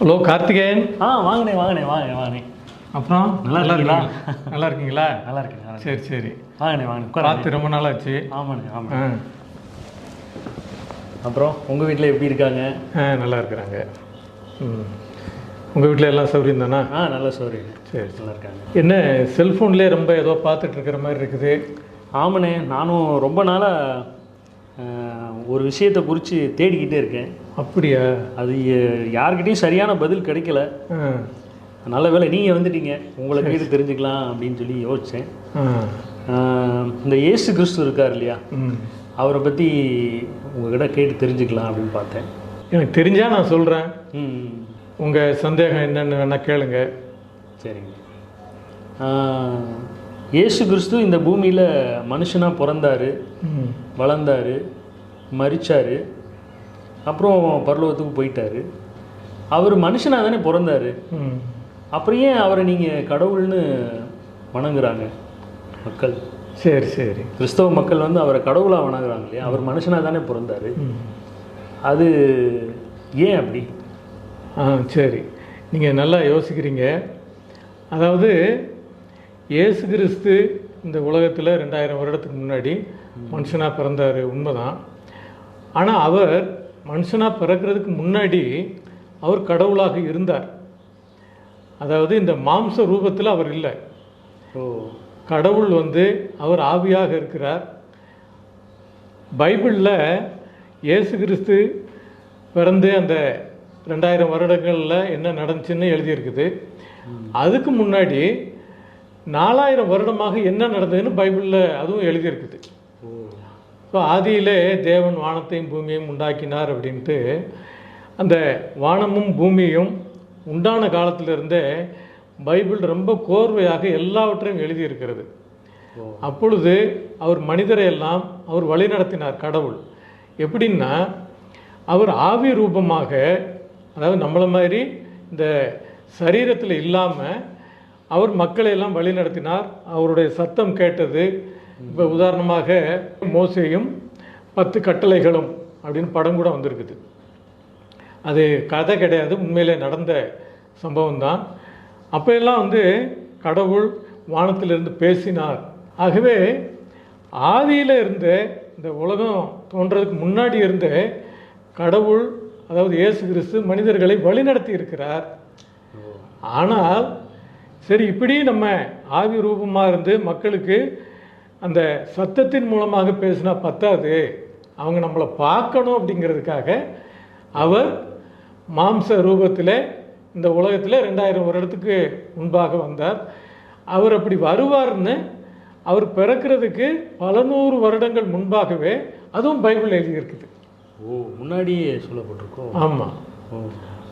Hello Karthikeyan. ஆ வாங்கினே வாங்கினே வாங்க வாங்கினே அப்புறம்? நல்லா இருக்கீங்களா? நல்லா இருக்கீங்களா? நல்லா இருக்கேன் சரி சரி. வாங்கினே வாங்கினே உட்காருங்க. பார்த்து ரொம்ப நாள் ஆச்சு. ஆமாண்ணே ஆமாம் அப்புறம் உங்கள் வீட்டில் எப்படி இருக்காங்க? ஆ நல்லா இருக்கிறாங்க. ம். உங்கள் வீட்டில் எல்லாம் சௌரியம் தானா? ஆ நல்ல சௌரியங்க சரி சரி. நல்லா இருக்காங்க. என்ன செல்ஃபோன்லேயே ரொம்ப ஏதோ பார்த்துட்டு இருக்கிற மாதிரி இருக்குது. ஆமாண்ணே நானும் ரொம்ப நாளாக ஒரு விஷயத்தை குறித்து தேடிக்கிட்டே இருக்கேன். அப்படியா? அது யார்கிட்டயும் சரியான பதில் கிடைக்கல. நல்ல வேளை நீங்கள் வந்துட்டீங்க. உங்களை கேட்டு தெரிஞ்சுக்கலாம் அப்படின்னு சொல்லி யோசித்தேன் இந்த இயேசு கிறிஸ்து இருக்கார் இல்லையா? அவரை பற்றி உங்ககிட்ட கேட்டு தெரிஞ்சுக்கலாம் அப்படின்னு பார்த்தேன். எனக்கு தெரிஞ்சா நான் சொல்கிறேன் உங்கள் சந்தேகம் என்னென்னு வேணால் கேளுங்க. சரிங்க. இயேசு கிறிஸ்து இந்த பூமியில் மனுஷனாக பிறந்தார் வளர்ந்தார் மரிச்சார் அப்புறம் பரலோகத்துக்கு போயிட்டார். அவர் மனுஷனாக தானே பிறந்தார். அப்புறம் ஏன் அவரை நீங்கள் கடவுள்னு வணங்குறாங்க மக்கள்? சரி சரி. கிறிஸ்தவ மக்கள் வந்து அவரை கடவுளாக வணங்குறாங்க இல்லையா? அவர் மனுஷனாக தானே பிறந்தார். அது ஏன் அப்படி? ஆ சரி. நீங்கள் நல்லா யோசிக்கிறீங்க. அதாவது இயேசு கிறிஸ்து இந்த உலகத்தில் ரெண்டாயிரம் வருடத்துக்கு முன்னாடி மனுஷனாக பிறந்தார் உண்மைதான். ஆனால் அவர் மனுஷனாக பிறக்கிறதுக்கு முன்னாடி அவர் கடவுளாக இருந்தார். அதாவது இந்த மாம்ச ரூபத்தில் அவர் இல்லை. ஓ. கடவுள் வந்து அவர் ஆவியாக இருக்கிறார். பைபிளில் இயேசு கிறிஸ்து பிறந்து அந்த ரெண்டாயிரம் வருடங்களில் என்ன நடந்துச்சுன்னு எழுதியிருக்குது. அதுக்கு முன்னாடி நாலாயிரம் வருடமாக என்ன நடந்ததுன்னு பைபிளில் அதுவும் எழுதியிருக்குது. ஸோ ஆதியிலே தேவன் வானத்தையும் பூமியையும் உண்டாக்கினார் அப்படின்ட்டு அந்த வானமும் பூமியும் உண்டான காலத்திலிருந்தே பைபிள் ரொம்ப கோர்வையாக எல்லாவற்றையும் எழுதியிருக்கிறது. அப்பொழுது அவர் மனிதரை எல்லாம் அவர் வழிநடத்தினார் கடவுள். எப்படின்னா அவர் ஆவி ரூபமாக அதாவது நம்மளை மாதிரி இந்த சரீரத்தில் இல்லாமல் அவர் மக்களை எல்லாம் வழிநடத்தினார் அவருடைய சத்தம் கேட்டது இப்போ உதாரணமாக மோசேயும் பத்து கட்டளைகளும் அப்படின்னு படம் கூட வந்திருக்குது. அது கதை கிடையாது உண்மையிலே நடந்த சம்பவம் தான் அப்போ எல்லாம் வந்து கடவுள் வானத்திலிருந்து பேசினார். ஆகவே ஆதியில் இருந்த இந்த உலகம் தோன்றதுக்கு முன்னாடி இருந்த கடவுள் அதாவது இயேசு கிறிஸ்து மனிதர்களை வழிநடத்தி இருக்கிறார். ஆனால் சரி இப்படி நம்ம ஆவி ரூபமாக இருந்து மக்களுக்கு அந்த சத்தத்தின் மூலமாக பேசினா பத்தாது. அவங்க நம்மளை பார்க்கணும் அப்படிங்கிறதுக்காக அவர் மாம்ச ரூபத்தில் இந்த உலகத்தில் ரெண்டாயிரம் வருடத்துக்கு முன்பாக வந்தார். அவர் அப்படி வருவார்னு அவர் பிறக்கிறதுக்கு பல நூறு வருடங்கள் முன்பாகவே அதுவும் பைபிள் எழுதியிருக்குது. ஓ முன்னாடியே சொல்லப்பட்டிருக்கோம். ஆமாம்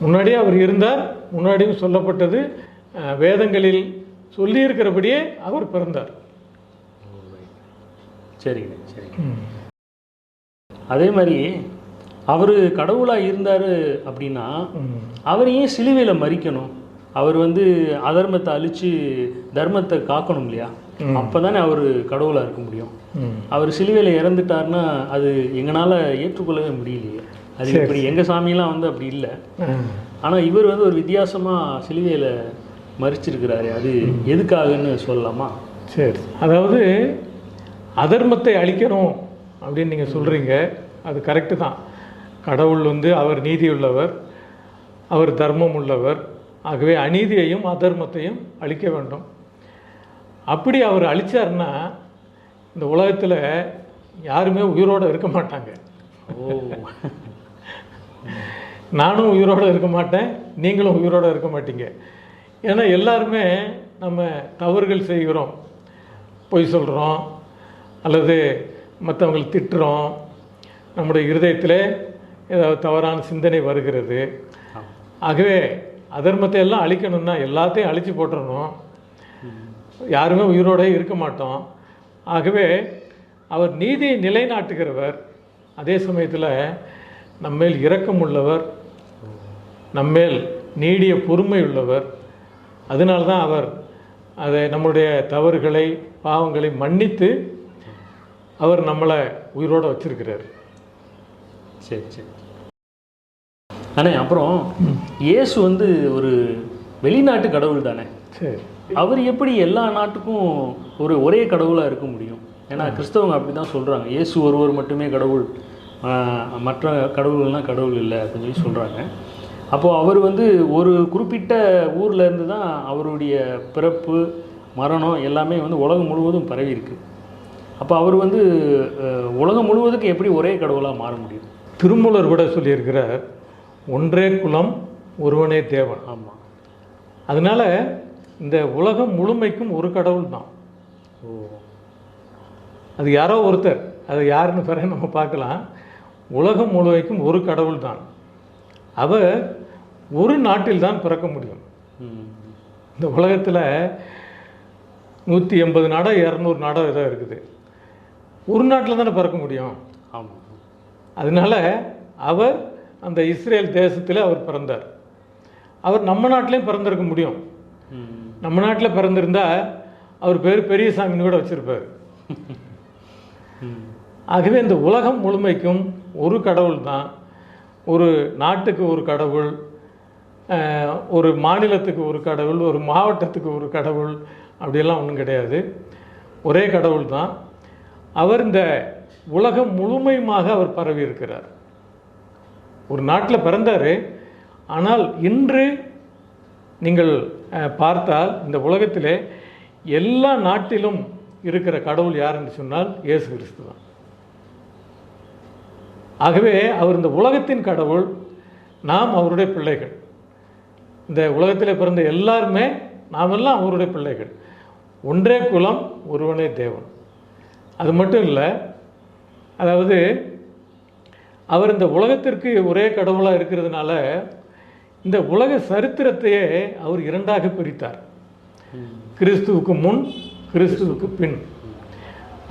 முன்னாடியே அவர் இருந்தார் முன்னாடியும் சொல்லப்பட்டது. வேதங்களில் சொல்லியிருக்கிறபடியே அவர் பிறந்தார். சரிங்க சரிங்க. அதே மாதிரி அவர் கடவுளாக இருந்தார் அப்படின்னா ம். அவர் ஏன் சிலுவையில் மறிக்கணும்? அவர் வந்து அதர்மத்தை அழித்து தர்மத்தை காக்கணும் இல்லையா? அப்போ தானே அவர் கடவுளாக இருக்க முடியும். அவர் சிலுவையில் இறந்துட்டாருன்னா அது எங்களால் ஏற்றுக்கொள்ளவே முடியலையே. அது இப்படி எங்கள் சாமியெல்லாம் வந்து அப்படி இல்லை. ஆனால் இவர் வந்து ஒரு வித்தியாசமாக சிலுவையில் மறிச்சிருக்கிறாரு அது எதுக்காகன்னு சொல்லலாமா? சரி. அதாவது அதர்மத்தை அழிக்கணும் அப்படின்னு நீங்கள் சொல்கிறீங்க அது கரெக்டு தான். கடவுள் வந்து அவர் நீதி உள்ளவர் அவர் தர்மம் உள்ளவர். ஆகவே அநீதியையும் அதர்மத்தையும் அழிக்க வேண்டும். அப்படி அவர் அழிச்சாருன்னா இந்த உலகத்தில் யாருமே உயிரோடு இருக்க மாட்டாங்க. ஓ. நானும் உயிரோடு இருக்க மாட்டேன் நீங்களும் உயிரோடு இருக்க மாட்டீங்க. ஏன்னா எல்லாருமே நம்ம தவறுகள் செய்கிறோம். பொய் சொல்கிறோம் அல்லது மற்றவங்களை திட்டுறோம். நம்முடைய இருதயத்தில் ஏதாவது தவறான சிந்தனை வருகிறது. ஆகவே அதர்மத்தை எல்லாம் அழிக்கணும்னா எல்லாத்தையும் அழித்து போட்டுறணும். யாருமே உயிரோடு இருக்க மாட்டோம். ஆகவே அவர் நீதியை நிலைநாட்டுகிறவர். அதே சமயத்தில் நம்மேல் இரக்கம் உள்ளவர் நம்மேல் நீடிய பொறுமை உள்ளவர். அதனால தான் அவர் அதை நம்முடைய தவறுகளை பாவங்களை மன்னித்து அவர் நம்மளை உயிரோடு வச்சிருக்கிறார். சரி சரி. அண்ணே அப்புறம் இயேசு வந்து ஒரு வெளிநாட்டு கடவுள் தானே? சரி. அவர் எப்படி எல்லா நாட்டுக்கும் ஒரு ஒரே கடவுளாக இருக்க முடியும்? ஏன்னா கிறிஸ்தவங்க அப்படி தான் சொல்கிறாங்க இயேசு ஒருவர் மட்டுமே கடவுள். மற்ற கடவுள்கள்லாம் கடவுள் இல்லை அப்படின்னு சொல்லி சொல்கிறாங்க அப்போது அவர் வந்து ஒரு குறிப்பிட்ட ஊர்ல இருந்து தான் அவருடைய பிறப்பு மரணம் எல்லாமே வந்து உலகம் முழுவதும் பரவி இருக்கு. அப்போ அவர் வந்து உலகம் முழுவதுக்கு எப்படி ஒரே கடவுளாக மாற முடியும்? திருமூலர் கூட சொல்லியிருக்கிறார் ஒன்றே குலம் ஒருவனே தேவன். ஆமாம் அதனால இந்த உலகம் முழுமைக்கும் ஒரு கடவுள் தான் ஓ. அது யாரோ ஒருத்தர் அது யாருன்னு பிறகு நம்ம பார்க்கலாம். உலகம் முழுமைக்கும் ஒரு கடவுள் தான் அவர் ஒரு நாட்டில் தான் பிறக்க முடியும். இந்த உலகத்தில் நூற்றி எண்பது நாடோ இரநூறு நாடோ ஏதோ இருக்குது. ஒரு நாட்டில் தானே பிறக்க முடியும். ஆமாம் அதனால அவர் அந்த இஸ்ரேல் தேசத்தில் அவர் பிறந்தார். அவர் நம்ம நாட்டிலையும் பிறந்திருக்க முடியும். நம்ம நாட்டில் பிறந்திருந்தா அவர் பேர் பெரியசாமின்னு கூட வச்சுருப்பார். ஆகவே இந்த உலகம் முழுமைக்கும் ஒரு கடவுள் தான். ஒரு நாட்டுக்கு ஒரு கடவுள் ஒரு மாநிலத்துக்கு ஒரு கடவுள் ஒரு மாவட்டத்துக்கு ஒரு கடவுள் அப்படியெல்லாம் ஒன்றும் கிடையாது. ஒரே கடவுள் தான். அவர் இந்த உலகம் முழுமையுமாக அவர் பரவி இருக்கிறார். ஒரு நாட்டில் பிறந்தார். ஆனால் இன்று நீங்கள் பார்த்தால் இந்த உலகத்திலே எல்லா நாட்டிலும் இருக்கிற கடவுள் யாருன்னு சொன்னால் இயேசு கிறிஸ்து தான் ஆகவே அவர் இந்த உலகத்தின் கடவுள் நாம் அவருடைய பிள்ளைகள். இந்த உலகத்தில் பிறந்த எல்லாருமே நாமெல்லாம் அவருடைய பிள்ளைகள். ஒன்றே குலம் ஒருவனே தேவன். அது மட்டும் இல்லை அதாவது அவர் இந்த உலகத்திற்கு ஒரே கடவுளாக இருக்கிறதுனால இந்த உலக சரித்திரத்தையே அவர் இரண்டாக பிரித்தார். கிறிஸ்துவுக்கு முன் கிறிஸ்துவுக்கு பின்.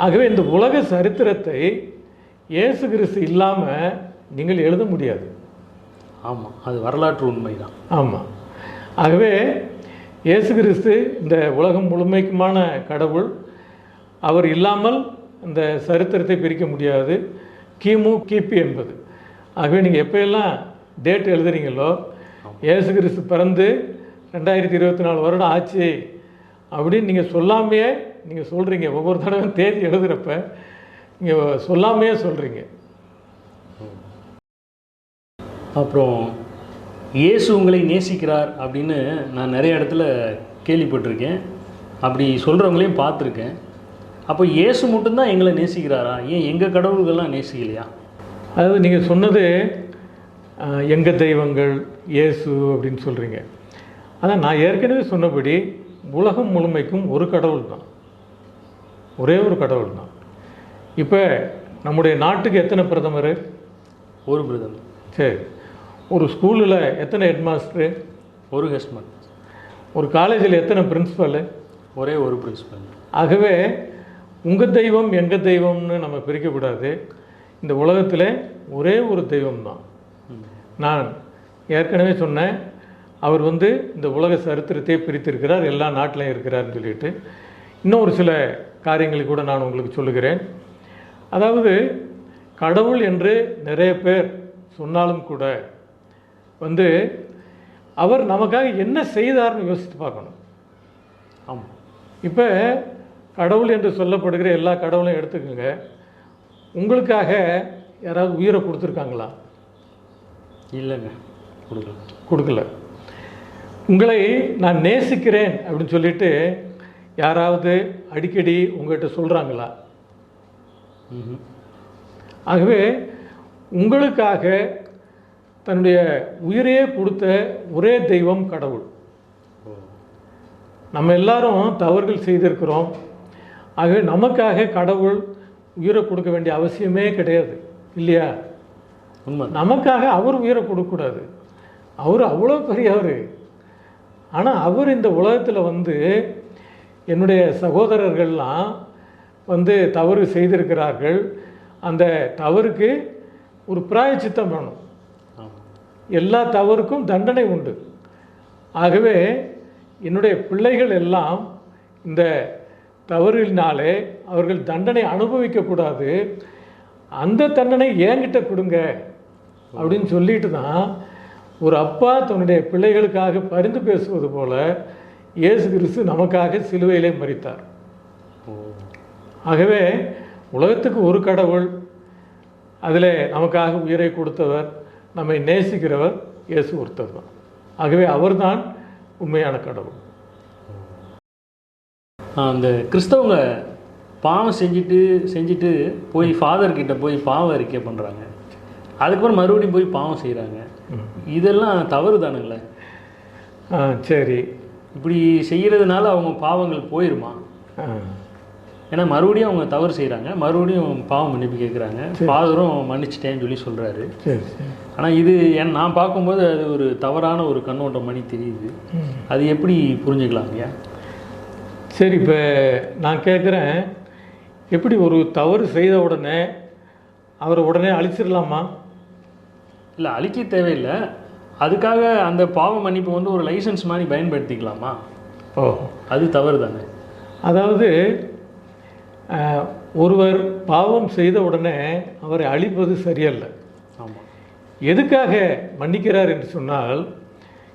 ஆகவே இந்த உலக சரித்திரத்தை இயேசு கிறிஸ்து இல்லாமல் நீங்கள் எழுத முடியாது. ஆமாம் அது வரலாற்று உண்மைதான். ஆமாம் ஆகவே இயேசு கிறிஸ்து இந்த உலகம் முழுமைக்குமான கடவுள். அவர் இல்லாமல் இந்த சரித்திரத்தை பிரிக்க முடியாது. கிமு கிபி என்பது. ஆகவே நீங்கள் எப்போயெல்லாம் டேட் எழுதுறீங்களோ இயேசு கிறிஸ்து பிறந்து ரெண்டாயிரத்தி இருபத்தி நாலு வருடம் ஆச்சு அப்படின்னு நீங்கள் சொல்லாமையே நீங்கள் சொல்கிறீங்க ஒவ்வொரு தடவை தேதி எழுதுகிறப்ப நீங்கள் சொல்லாமையே சொல்கிறீங்க அப்புறம் இயேசு உங்களை நேசிக்கிறார் அப்படின்னு நான் நிறைய இடத்துல கேள்விப்பட்டிருக்கேன். அப்படி சொல்கிறவங்களையும் பார்த்துருக்கேன். அப்போ இயேசு மட்டும்தான் எங்களை நேசிக்கிறாரா? ஏன் எங்கள் கடவுள்கள்லாம் நேசிக்கலையா? அதாவது நீங்கள் சொன்னது எங்கள் தெய்வங்கள் இயேசு அப்படின்னு சொல்கிறீங்க ஆனால் நான் ஏற்கனவே சொன்னபடி உலகம் முழுமைக்கும் ஒரு கடவுள் தான் ஒரே ஒரு கடவுள் தான் இப்போ நம்முடைய நாட்டுக்கு எத்தனை பிரதமர்? ஒரு பிரதமர். சரி. ஒரு ஸ்கூலில் எத்தனை ஹெட்மாஸ்டரு? ஒரு ஹெஸ்மன் ஒரு காலேஜில் எத்தனை பிரின்ஸிபலு ஒரே ஒரு பிரின்சிபல். ஆகவே உங்கள் தெய்வம் எங்கள் தெய்வம்னு நம்ம பிரிக்கக்கூடாது இந்த உலகத்தில் ஒரே ஒரு தெய்வம் தான் நான் ஏற்கனவே சொன்னேன் அவர் வந்து இந்த உலக சரித்திரத்தை பிரித்திருக்கிறார் எல்லா நாட்டிலையும் இருக்கிறார்னு சொல்லிட்டு. இன்னும் ஒரு சில காரியங்களை கூட நான் உங்களுக்கு சொல்லுகிறேன். அதாவது கடவுள் என்று நிறைய பேர் சொன்னாலும் கூட வந்து அவர் நமக்காக என்ன செய்தார்னு யோசித்து பார்க்கணும். ஆமாம் இப்போ கடவுள் என்று சொல்லப்படுகிற எல்லா கடவுளையும் எடுத்துக்கோங்க. உங்களுக்காக யாராவது உயிரை கொடுத்துருக்காங்களா? இல்லைங்க. கொடுக்கல. கொடுக்கல. உங்களை நான் நேசிக்கிறேன் அப்படின்னு சொல்லிட்டு யாராவது அடிக்கடி உங்கள்கிட்ட சொல்கிறாங்களா. ஆகவே உங்களுக்காக தன்னுடைய உயிரையே கொடுத்த ஒரே தெய்வம் கடவுள். நம்ம எல்லாரும் தவறுகள் செய்திருக்கிறோம். ஆகவே நமக்காக கடவுள் உயிரை கொடுக்க வேண்டிய அவசியமே கிடையாது. இல்லையா? உண்மை நமக்காக அவர் உயிரை கொடுக்கக்கூடாது. அவர் அவ்வளோ பெரியவர். ஆனால் அவர் இந்த உலகத்தில் வந்து என்னுடைய சகோதரர்கள்லாம் வந்து தவறு செய்திருக்கிறார்கள். அந்த தவறுக்கு ஒரு பிராயச்சித்தம் வேணும். ஆமாம் எல்லா தவறுக்கும் தண்டனை உண்டு. ஆகவே என்னுடைய பிள்ளைகள் எல்லாம் இந்த தவறினாலே அவர்கள் தண்டனை அனுபவிக்கக்கூடாது அந்த தண்டனை ஏங்கிட்ட கொடுங்க அப்படின்னு சொல்லிட்டு தான் ஒரு அப்பா தன்னுடைய பிள்ளைகளுக்காக பரிந்து பேசுவது போல இயேசு கிறிஸ்து நமக்காக சிலுவையிலே மறித்தார் ஓ. ஆகவே உலகத்துக்கு ஒரு கடவுள் அதில் நமக்காக உயிரை கொடுத்தவர் நம்மை நேசிக்கிறவர் இயேசு ஒருத்தர் தான் ஆகவே அவர்தான் உண்மையான கடவுள். அந்த கிறிஸ்தவங்க பாவம் செஞ்சுட்டு செஞ்சுட்டு போய் ஃபாதர் கிட்ட போய் பாவ அறிக்கை பண்ணுறாங்க அதுக்கப்புறம் மறுபடியும் போய் பாவம் செய்கிறாங்க இதெல்லாம் தவறு தானுங்களே. சரி. இப்படி செய்கிறதுனால அவங்க பாவங்கள் போயிருமா? ஆ. ஏன்னா மறுபடியும் அவங்க தவறு செய்கிறாங்க மறுபடியும் பாவம் மன்னிப்பு கேட்குறாங்க ஃபாதரும் மன்னிச்சிட்டேன்னு சொல்லி சொல்கிறாரு ஆனால் இது என் நான் பார்க்கும்போது அது ஒரு தவறான ஒரு கண்ணோட்டம் மணி தெரியுது. அது எப்படி புரிஞ்சுக்கலாம் ஐயா? சரி இப்போ நான் கேட்குறேன் எப்படி ஒரு தவறு செய்த உடனே அவரை உடனே அழிச்சிடலாமா? இல்லை அழிக்க தேவையில்லை. அதுக்காக அந்த பாவ மன்னிப்பு வந்து ஒரு லைசன்ஸ் மாதிரி பயன்படுத்திக்கலாமா? ஓ. அது தவறு தானே அதாவது ஒருவர் பாவம் செய்த உடனே அவரை அழிப்பது சரியல்ல. ஆமாம் எதுக்காக மன்னிக்கிறார் என்று சொன்னால்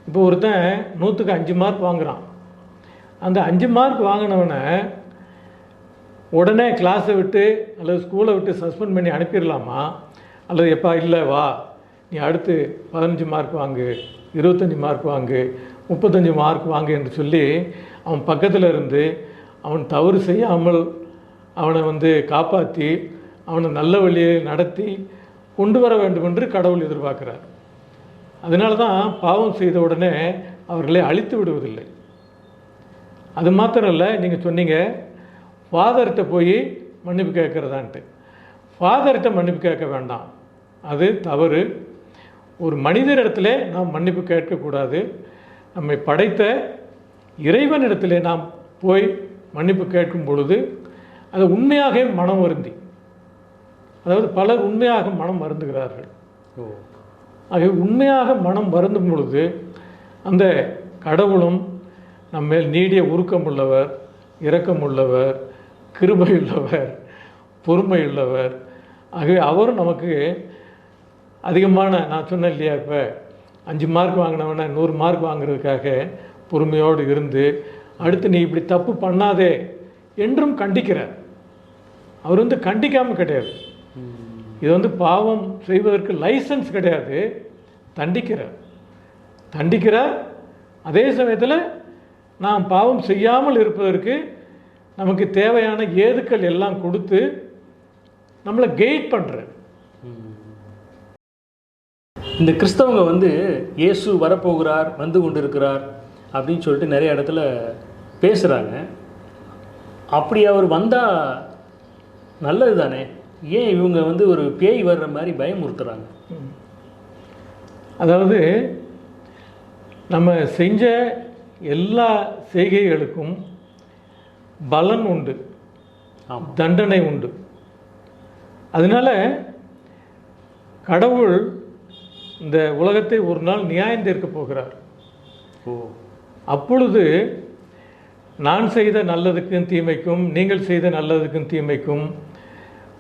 இப்போ ஒருத்தன் நூற்றுக்கு அஞ்சு மார்க் வாங்குறான். அந்த அஞ்சு மார்க் வாங்கினவனை உடனே கிளாஸை விட்டு அல்லது ஸ்கூலை விட்டு சஸ்பெண்ட் பண்ணி அனுப்பிடலாமா? அல்லது எப்பா இல்லை வா நீ அடுத்து பதினஞ்சு மார்க் வாங்கு இருபத்தஞ்சி மார்க் வாங்கு முப்பத்தஞ்சு மார்க் வாங்கு என்று சொல்லி அவன் பக்கத்தில் இருந்து அவன் தவறு செய்யாமல் அவனை வந்து காப்பாற்றி அவனை நல்ல வழியை நடத்தி கொண்டு வர வேண்டும் என்று கடவுள் எதிர்பார்க்கிறார். அதனால தான் பாவம் செய்த உடனே அவர்களை அழித்து விடுவதில்லை. அது மாத்திரம் இல்லை நீங்கள் சொன்னீங்க ஃபாதர்கிட்ட போய் மன்னிப்பு கேட்குறதான்ட்டு. ஃபாதர்கிட்ட மன்னிப்பு கேட்க வேண்டாம். அது தவறு. ஒரு மனிதரிடத்துல நாம் மன்னிப்பு கேட்கக்கூடாது. நம்மை படைத்த இறைவனிடத்திலே நாம் போய் மன்னிப்பு கேட்கும் பொழுது அது உண்மையாக மனம் வருந்தி. அதாவது பலர் உண்மையாக மனம் வருந்துகிறார்கள். ஓ. ஆகவே உண்மையாக மனம் வருந்தும் பொழுது அந்த கடவுளும் நம்மேல் நீடிய உருக்கமுள்ளவர் இரக்கமுள்ளவர் கிருபையுள்ளவர் பொறுமையுள்ளவர். ஆகவே அவர் நமக்கு அதிகமான நான் சொன்னேன் இல்லையா இப்போ அஞ்சு மார்க் வாங்கினவன நூறு மார்க் வாங்குறதுக்காக பொறுமையோடு இருந்து அடுத்து நீ இப்படி தப்பு பண்ணாதே என்றும் கண்டிக்கிறார். அவர் வந்து கண்டிக்காமல் கிடையாது. இது வந்து பாவம் செய்வதற்கு லைசன்ஸ் கிடையாது. தண்டிக்கிறார். தண்டிக்கிறார். அதே சமயத்தில் நாம் பாவம் செய்யாமல் இருப்பதற்கு நமக்கு தேவையான ஏதுக்கள் எல்லாம் கொடுத்து நம்மளை கெயிட் பண்ணுறார் இந்த கிறிஸ்தவங்க வந்து இயேசு வரப்போகிறார் வந்து கொண்டிருக்கிறார் அப்படின்னு சொல்லிட்டு நிறைய இடத்துல பேசுகிறாங்க அப்படி அவர் வந்தால் நல்லது தானே ஏன் இவங்க வந்து ஒரு பேய் வர்ற மாதிரி பயமுறுத்துறாங்க? அதாவது நம்ம செஞ்ச எல்லா செய்கைகளுக்கும் பலன் உண்டு. தண்டனை உண்டு. அதனால கடவுள் இந்த உலகத்தை ஒரு நாள் நியாயம் தீர்க்க போகிறார். ஓ. அப்பொழுது நான் செய்த நல்லதுக்கும் தீமைக்கும் நீங்கள் செய்த நல்லதுக்கும் தீமைக்கும்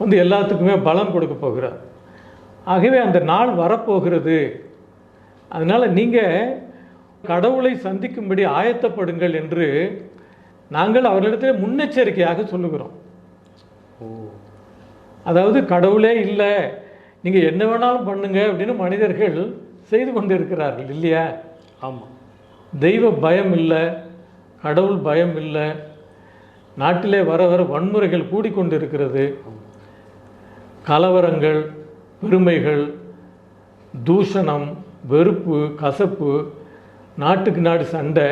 வந்து எல்லாத்துக்குமே பலன் கொடுக்க போகிறார். ஆகவே அந்த நாள் வரப்போகிறது. அதனால் நீங்கள் கடவுளை சந்திக்கும்படி ஆயத்தப்படுங்கள் என்று நாங்கள் அவர்களிடத்தில் முன்னெச்சரிக்கையாக சொல்லுகிறோம். அதாவது கடவுளே இல்லை நீங்கள் என்ன வேணாலும் பண்ணுங்க அப்படின்னு மனிதர்கள் செய்து கொண்டு இருக்கிறார்கள் இல்லையா? ஆமாம் தெய்வ பயம் இல்லை கடவுள் பயம் இல்லை நாட்டிலே வர வர வன்முறைகள் கூடிக்கொண்டு இருக்கிறது கலவரங்கள் பெருமைகள் தூஷணம் வெறுப்பு கசப்பு நாட்டுக்கு நாடு சண்டை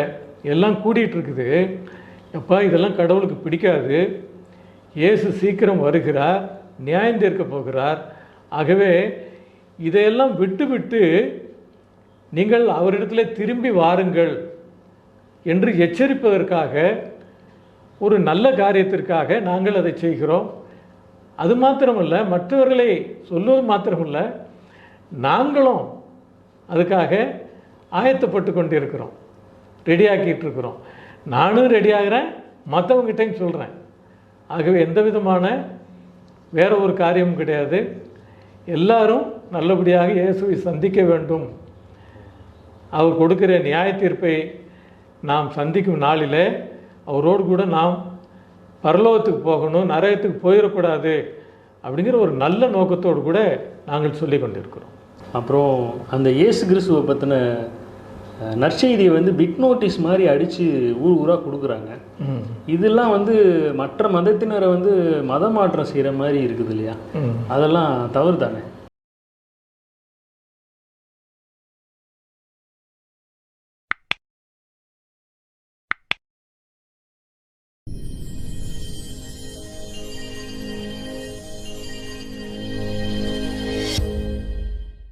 எல்லாம் கூடிகிட்ருக்குது எப்பா இதெல்லாம் கடவுளுக்கு பிடிக்காது. இயேசு சீக்கிரம் வருகிறார் நியாயம் தீர்க்க போகிறார். ஆகவே இதையெல்லாம் விட்டு விட்டு நீங்கள் அவரிடத்திலே திரும்பி வாருங்கள் என்று எச்சரிப்பதற்காக ஒரு நல்ல காரியத்திற்காக நாங்கள் அதை செய்கிறோம். அது மாத்திரமல்ல மற்றவர்களை சொல்வது மாத்திரமல்ல நாங்களும் அதுக்காக ஆயத்தப்பட்டு கொண்டு இருக்கிறோம் ரெடியாக்கிட்டு இருக்கிறோம் நானும் ரெடி ஆகிறேன் சொல்கிறேன் ஆகவே எந்த விதமான வேற ஒரு காரியமும் கிடையாது. எல்லாரும் நல்லபடியாக இயேசுவை சந்திக்க வேண்டும். அவர் கொடுக்கிற நியாய தீர்ப்பை நாம் சந்திக்கும் நாளிலே அவரோடு கூட நாம் பரலோகத்துக்கு போகணும் நரகத்துக்கு போயிடக்கூடாது அப்படிங்கிற ஒரு நல்ல நோக்கத்தோடு கூட நாங்கள் சொல்லி கொண்டிருக்கிறோம் அப்புறம் அந்த இயேசு கிறிஸ்துவை பற்றின நற்செய்தியை வந்து பிக் நோட்டீஸ் மாதிரி அடித்து ஊர் ஊராக கொடுக்குறாங்க. இதெல்லாம் வந்து மற்ற மதத்தினரை வந்து மத மாற்றம் செய்கிற மாதிரி இருக்குது இல்லையா. அதெல்லாம் தவறு தானே